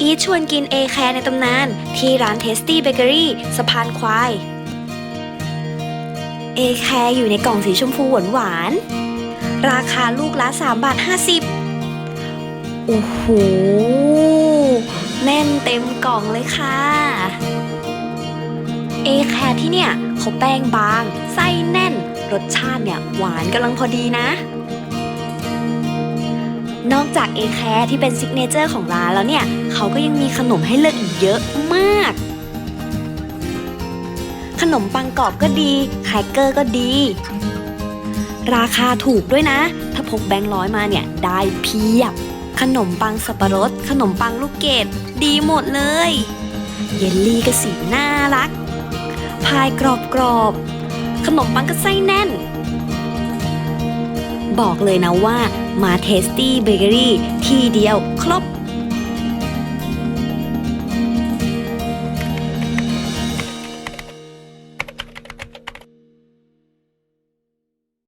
อีชวนกินเอแคร์ในตำนาน ที่ร้านเทสตี้เบเกอรี่สะพานควาย เอแคร์อยู่ในกล่องสีชมพูหวานหวานๆราคาลูกละ3บาท50 โอ้โห แน่นเต็มกล่องเลยค่ะ เอแคร์ที่เนี่ยเขาแป้งบาง ไส้แน่น รสชาติเนี่ยหวานกำลังพอดีนะ นอกจากเอแคร์ที่เป็นซิกเนเจอร์ของร้านแล้วเนี่ย เขาก็ยังมีขนมให้เลือกอีกเยอะมาก ขนมปังกรอบก็ดีแครกเกอร์ก็ดี ราคาถูกด้วยนะ ถ้าพกแบงค์ร้อยมาเนี่ย ได้เพียบ ขนมปังสับปะรด ขนมปังลูกเกดดีหมดเลย เยลลี่ก็สีน่ารัก พายกรอบกรอบๆขนมปังก็ไส้แน่น บอกเลยนะว่ามาเทสตี้เบเกอรี่ที่เดียวครบ